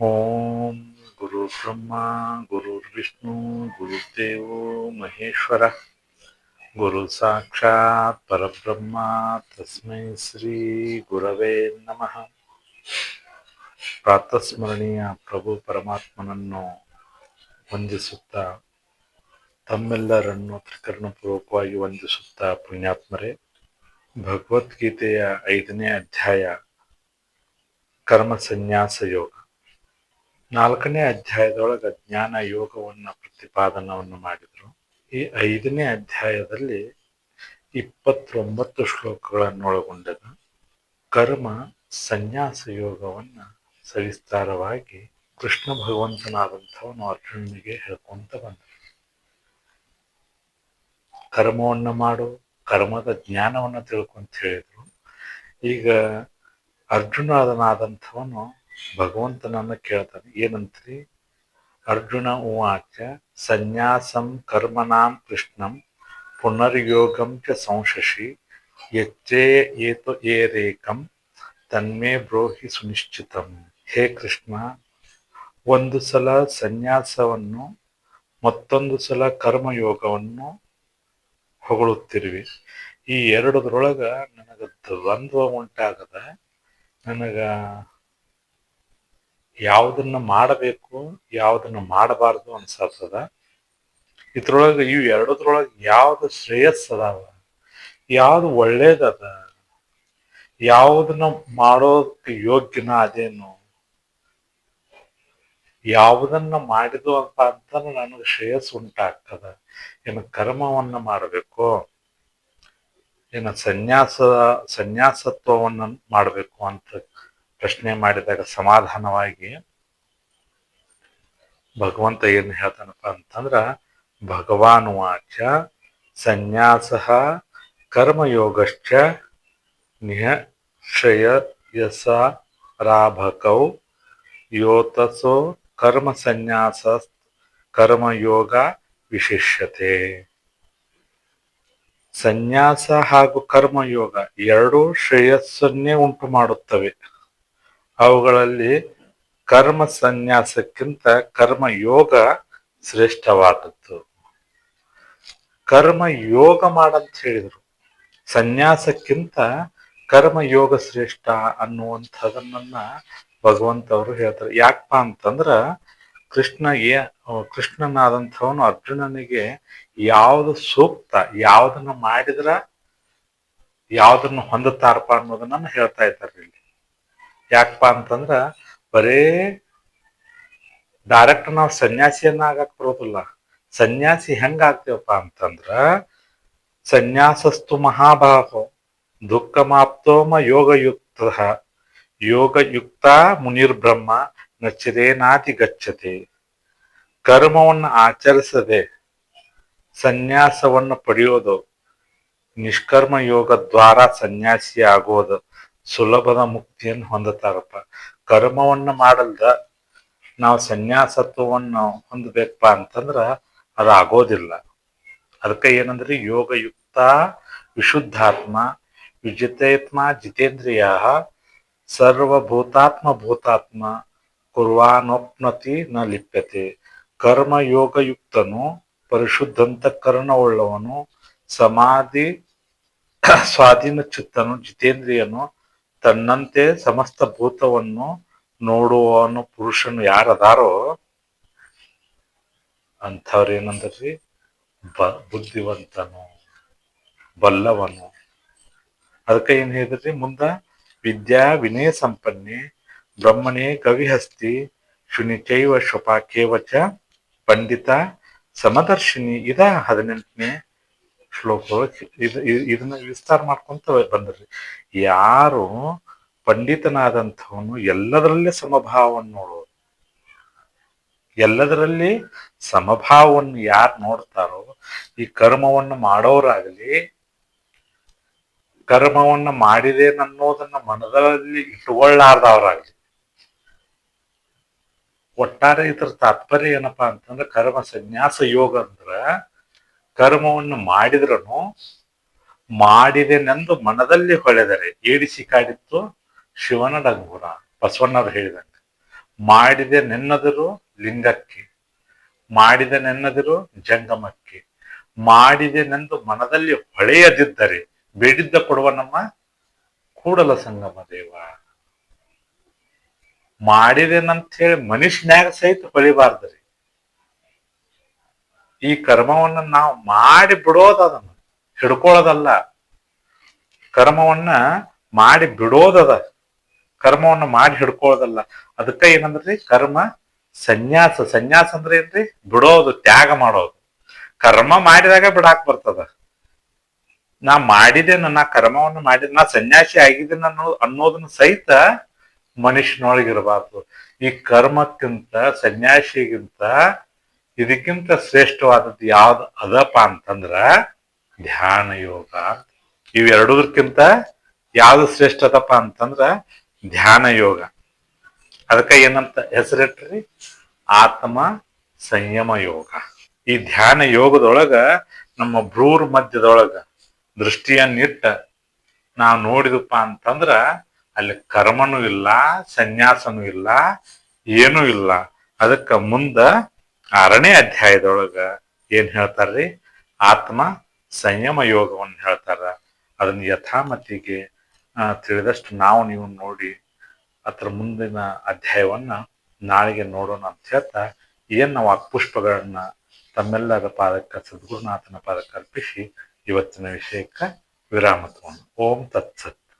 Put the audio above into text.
ಓಂ ಗುರು ಬ್ರಹ್ಮ ಗುರುರ್ವಿಷ್ಣು ಗುರುದೇವೋ ಮಹೇಶ್ವರ ಗುರು ಸಾಕ್ಷಾತ್ ಪರಬ್ರಹ್ಮ ತಸ್ಮೈ ಶ್ರೀ ಗುರವೇ ನಮಃ ಪ್ರಾತಸ್ಮರಣೀಯ ಪ್ರಭು ಪರಮಾತ್ಮನನ್ನು ವಂದಿಸುತ್ತಾ, ತಮ್ಮೆಲ್ಲರನ್ನು ತ್ರಿಕರ್ಣಪೂರ್ವಕವಾಗಿ ವಂದಿಸುತ್ತಾ, ಪುಣ್ಯಾತ್ಮರೇ, ಭಗವದ್ಗೀತೆಯ ಐದನೇ ಅಧ್ಯಾಯ ಕರ್ಮ ಸಂನ್ಯಾಸ ಯೋಗ. ನಾಲ್ಕನೇ ಅಧ್ಯಾಯದೊಳಗೆ ಜ್ಞಾನ ಯೋಗವನ್ನು ಪ್ರತಿಪಾದನವನ್ನು ಮಾಡಿದರು. ಈ ಐದನೇ ಅಧ್ಯಾಯದಲ್ಲಿ ಇಪ್ಪತ್ತೊಂಬತ್ತು ಶ್ಲೋಕಗಳನ್ನು ಒಳಗೊಂಡದು ಕರ್ಮ ಸನ್ಯಾಸ ಯೋಗವನ್ನು ಸವಿಸ್ತಾರವಾಗಿ ಕೃಷ್ಣ ಭಗವಂತನಾದಂಥವನು ಅರ್ಜುನನಿಗೆ ಹೇಳ್ಕೊಂತ ಬಂದರು ಕರ್ಮವನ್ನು ಮಾಡು, ಕರ್ಮದ ಜ್ಞಾನವನ್ನು ತಿಳ್ಕೊಂತ ಹೇಳಿದ್ರು. ಈಗ ಅರ್ಜುನನಾದಂಥವನು ಭಗವಂತನನ್ನ ಕೇಳ್ತಾನೆ, ಏನಂತ್ರಿ? ಅರ್ಜುನ ಉವಾಚ, ಸನ್ಯಾಸಂ ಕರ್ಮನಾಂ ಕೃಷ್ಣಂ ಪುನರ್ಯೋಗಂ ಚ ಸಂಶಶಿ ಎಚ್ಚೇ ಏತು ಏರೇಕಂ ತನ್ಮೇ ಬ್ರೋಹಿ ಸುನಿಶ್ಚಿತಂ. ಹೇ ಕೃಷ್ಣ, ಒಂದು ಸಲ ಸನ್ಯಾಸವನ್ನು, ಮತ್ತೊಂದು ಸಲ ಕರ್ಮಯೋಗವನ್ನು ಹೊಗಳುತ್ತಿರುವಿ. ಈ ಎರಡದ್ರೊಳಗ ನನಗ ದ್ವಂದ್ವ ಉಂಟಾಗದ, ನನಗ ಯಾವುದನ್ನ ಮಾಡಬೇಕು, ಯಾವುದನ್ನ ಮಾಡಬಾರ್ದು ಅನ್ಸತ್ತದ. ಇದ್ರೊಳಗೆ ಇವು ಎರಡದ್ರೊಳಗೆ ಯಾವ್ದು ಶ್ರೇಯಸ್ ಅದಾವ, ಯಾವ್ದು ಒಳ್ಳೇದದ, ಯಾವುದನ್ನ ಮಾಡೋದಕ್ಕೆ ಯೋಗ್ಯನ ಅದೇನು, ಯಾವುದನ್ನ ಮಾಡಿದು ಅಂತ ಅಂತ ನನಗೆ ಶ್ರೇಯಸ್ ಉಂಟಾಗ್ತದ. ಏನು ಕರ್ಮವನ್ನ ಮಾಡಬೇಕು ಏನು ಸನ್ಯಾಸ, ಸನ್ಯಾಸತ್ವವನ್ನ ಮಾಡಬೇಕು ಅಂತ ಪ್ರಶ್ನೆ ಮಾಡಿದಾಗ ಸಮಾಧಾನವಾಗಿ ಭಗವಂತ ಏನ್ ಹೇಳ್ತಾನಪ್ಪ ಅಂತಂದ್ರ ಭಗವಾನ್ ವಾಚ ಸನ್ಯಾಸ ಕರ್ಮಯೋಗಶ್ಚ ನಿಶ್ರಯಸ ರಾಭಕೌ ಯೋತಸೋ ಕರ್ಮ ಸನ್ಯಾಸ ಕರ್ಮಯೋಗ ವಿಶಿಷ್ಯತೆ. ಸನ್ಯಾಸ ಹಾಗೂ ಕರ್ಮಯೋಗ ಎರಡೂ ಶ್ರೇಯಸ್ಸನ್ನೇ ಉಂಟು ಮಾಡುತ್ತವೆ. ಅವುಗಳಲ್ಲಿ ಕರ್ಮ ಸನ್ಯಾಸಕ್ಕಿಂತ ಕರ್ಮ ಯೋಗ ಶ್ರೇಷ್ಠವಾದದ್ದು. ಕರ್ಮ ಯೋಗ ಮಾಡಂತ ಹೇಳಿದ್ರು. ಸನ್ಯಾಸಕ್ಕಿಂತ ಕರ್ಮ ಯೋಗ ಶ್ರೇಷ್ಠ ಅನ್ನುವಂಥದನ್ನ ಭಗವಂತ ಅವರು ಹೇಳ್ತಾರೆ. ಯಾಕಪ್ಪ ಅಂತಂದ್ರ ಕೃಷ್ಣ ಏ, ಕೃಷ್ಣನಾದಂಥವನು ಅರ್ಜುನನಿಗೆ ಯಾವುದು ಸೂಕ್ತ, ಯಾವ್ದನ್ನ ಮಾಡಿದ್ರ ಯಾವ್ದನ್ನ ಹೊಂದುತ್ತಾರಪ್ಪ ಅನ್ನೋದನ್ನ ಹೇಳ್ತಾ ಇದ್ದಾರೆ ಇಲ್ಲಿ. ಯಾಕಪ್ಪ ಅಂತಂದ್ರ ಬರೇ ಡೈರೆಕ್ಟ್ ನಾವು ಸನ್ಯಾಸಿಯನ್ನ ಆಗಕ್ ಬರೋದಿಲ್ಲ. ಸನ್ಯಾಸಿ ಹೆಂಗ ಆಗ್ತೇವಪ್ಪ ಅಂತಂದ್ರ ಸನ್ಯಾಸಸ್ತು ಮಹಾಭಾಹೋ ದುಃಖಮಾಪ್ತೋಮ ಯೋಗಯುಕ್ತ. ಯೋಗಯುಕ್ತ ಮುನಿರ್ಬ್ರಹ್ಮ ನಚಿರೇನಾತಿ ಗಚ್ಚತೆ. ಕರ್ಮವನ್ನು ಆಚರಿಸದೆ ಸನ್ಯಾಸವನ್ನು ಪಡೆಯೋದು ನಿಷ್ಕರ್ಮ ಯೋಗ ದ್ವಾರ ಸನ್ಯಾಸಿ ಆಗೋದು ಸುಲಭದ ಮುಕ್ತಿಯನ್ನು ಹೊಂದುತ್ತಾರಪ್ಪ. ಕರ್ಮವನ್ನ ಮಾಡಲ್ದ ನಾವು ಸನ್ಯಾಸತ್ವವನ್ನು ಹೊಂದಬೇಕಪ್ಪ ಅಂತಂದ್ರ ಅದು ಆಗೋದಿಲ್ಲ. ಅದಕ್ಕೆ ಏನಂದ್ರೆ ಯೋಗಯುಕ್ತ, ವಿಶುದ್ಧಾತ್ಮ, ವಿಜಿತೇತ್ಮ ಜಿತೇಂದ್ರಿಯ ಸರ್ವಭೂತಾತ್ಮ ಭೂತಾತ್ಮ, ಕುರ್ವಾನೋಪ್ನತಿ ನ ಲಿಪ್ಯತೆ. ಕರ್ಮ ಯೋಗಯುಕ್ತನು ಪರಿಶುದ್ಧಂತಕರಣವುಳ್ಳವನು ಸಮಾಧಿ, ಸ್ವಾಧೀನ ಚಿತ್ತನು, ಜಿತೇಂದ್ರಿಯನು ತನ್ನಂತೆ ಸಮಸ್ತ ಭೂತವನ್ನು ನೋಡುವನು ಪುರುಷನು ಯಾರದಾರೋ ಅಂಥವ್ರು ಏನಂದ್ರಿ ಬ, ಬುದ್ಧಿವಂತನು, ಬಲ್ಲವನು. ಅದಕ್ಕೆ ಏನ್ ಹೇಳಿದ್ರಿ? ಮುಂದ ವಿದ್ಯಾ ವಿನಯ ಸಂಪನ್ನೆ, ಬ್ರಹ್ಮಣೇ ಕವಿಹಸ್ತಿ ಶುನಿಚೈವ ಶುಪಾಕೇವಚ ಪಂಡಿತ ಸಮದರ್ಶಿನಿ, ಇದ ಹದಿನೆಂಟನೇ ಶ್ಲೋಕ ಇದು ಇದನ್ನ ವಿಸ್ತಾರ ಮಾಡ್ಕೊಂತ ಬಂದ್ರಿ. ಯಾರು ಪಂಡಿತನಾದಂಥವನು ಎಲ್ಲದರಲ್ಲಿ ಸಮಭಾವವನ್ನು ನೋಡೋದು ಎಲ್ಲದರಲ್ಲಿ ಸಮಭಾವವನ್ನು ಯಾರು ನೋಡ್ತಾರೋ, ಈ ಕರ್ಮವನ್ನು ಮಾಡೋರಾಗಲಿ, ಕರ್ಮವನ್ನ ಮಾಡಿದೇನನ್ನೋದನ್ನ ಮನದಲ್ಲಿ ಇಟ್ಟುಕೊಳ್ಳಾರ್ದವರಾಗಲಿ ಒಟ್ಟಾರೆ ಇದ್ರ ತಾತ್ಪರ್ಯ ಏನಪ್ಪಾ ಅಂತಂದ್ರೆ ಕರ್ಮ ಸನ್ಯಾಸ ಯೋಗ ಅಂದ್ರ ಕರ್ಮವನ್ನು ಮಾಡಿದ್ರನು ಮಾಡಿದೆನೆಂದು ಮನದಲ್ಲಿ ಹೊಳೆದರೆ ಏಡಿಸಿ ಕಾಡಿತ್ತು ಶಿವನ ಡಂಗುರ. ಬಸವಣ್ಣರು ಹೇಳಿದಂಗೆ ಮಾಡಿದೆ ನೆನ್ನದಿರು ಲಿಂಗಕ್ಕೆ, ಮಾಡಿದೆ ನೆನ್ನದಿರು ಜಂಗಮಕ್ಕೆ ಮಾಡಿದೆನೆಂದು ಮನದಲ್ಲಿ ಹೊಳೆಯದಿದ್ದರೆ ಬೇಡಿದ್ದ ಕೊಡುವ ನಮ್ಮ ಕೂಡಲ ಸಂಗಮ ದೇವ. ಮಾಡಿದೆನಂತ ಹೇಳಿ ಸಹಿತ ಹೊಳಿಬಾರ್ದ್ರಿ. ಈ ಕರ್ಮವನ್ನ ನಾವು ಮಾಡಿ ಬಿಡೋದ ಅದನ್ನ ಹಿಡ್ಕೊಳ್ಳೋದಲ್ಲ. ಕರ್ಮವನ್ನ ಮಾಡಿ ಬಿಡೋದದ ಕರ್ಮವನ್ನ ಮಾಡಿ ಹಿಡ್ಕೊಳ್ಳೋದಲ್ಲ. ಅದಕ್ಕ ಏನಂದ್ರಿ? ಕರ್ಮ ಸನ್ಯಾಸ. ಸನ್ಯಾಸ ಅಂದ್ರೆ ಏನ್ರಿ? ಬಿಡೋದು, ತ್ಯಾಗ ಮಾಡೋದು. ಕರ್ಮ ಮಾಡಿದಾಗ ಬಿಡಾಕ್ ಬರ್ತದ. ನಾ ಮಾಡಿದೆ ನಾ ಕರ್ಮವನ್ನು ಮಾಡಿದ, ನಾ ಸನ್ಯಾಸಿ ಆಗಿದ್ದೇನೆ ಅನ್ನೋ, ಅನ್ನೋದನ್ನ ಸಹಿತ ಮನುಷ್ಯನೊಳಗಿರಬಾರ್ದು. ಈ ಕರ್ಮಕ್ಕಿಂತ, ಸನ್ಯಾಸಿಗಿಂತ ಇದಕ್ಕಿಂತ ಶ್ರೇಷ್ಠವಾದದ್ದು ಯಾವ್ದು? ಅದಪ್ಪ ಅಂತಂದ್ರ ಧ್ಯಾನ ಯೋಗ ಇವೆರಡೂದಕ್ಕಿಂತ ಯಾವ್ದು ಶ್ರೇಷ್ಠದಪ್ಪ ಅಂತಂದ್ರ ಧ್ಯಾನ ಯೋಗ. ಅದಕ್ಕ ಏನಂತ ಹೆಸರಿಟ್ರಿ? ಆತ್ಮ ಸಂಯಮ ಯೋಗ. ಈ ಧ್ಯಾನ ಯೋಗದೊಳಗ ನಮ್ಮ ಭ್ರೂರ್ ಮಧ್ಯದೊಳಗ ದೃಷ್ಟಿಯನ್ನಿಟ್ಟ ನಾವು ನೋಡಿದಪ್ಪ ಅಂತಂದ್ರ ಅಲ್ಲಿ ಕರ್ಮನೂ ಇಲ್ಲ, ಸನ್ಯಾಸನೂ ಇಲ್ಲ, ಏನೂ ಇಲ್ಲ. ಅದಕ್ಕ ಮುಂದ ಆರನೇ ಅಧ್ಯಾಯದೊಳಗ ಏನ್ ಹೇಳ್ತಾರ್ರಿ? ಆತ್ಮ ಸಂಯಮ ಯೋಗವನ್ನು ಹೇಳ್ತಾರ. ಅದನ್ನ ಯಥಾಮತಿಗೆ ತಿಳಿದಷ್ಟು ನಾವು ನೀವು ನೋಡಿ ಅದ್ರ ಮುಂದಿನ ಅಧ್ಯಾಯವನ್ನ ನಾಳೆಗೆ ನೋಡೋಣ ಅಂತ ಹೇಳ್ತಾ, ಏನ್ ನಾವು ಆ ಪುಷ್ಪಗಳನ್ನ ತಮ್ಮೆಲ್ಲರ ಪಾದಕ್ಕ ಸದ್ಗುರುನಾಥನ ಪಾದಕ್ಕೆ ಅರ್ಪಿಸಿ ಇವತ್ತಿನ ವಿಷಯಕ್ಕ ವಿರಾಮ ತಗೊಂಡು. ಓಂ ತತ್ಸತ್.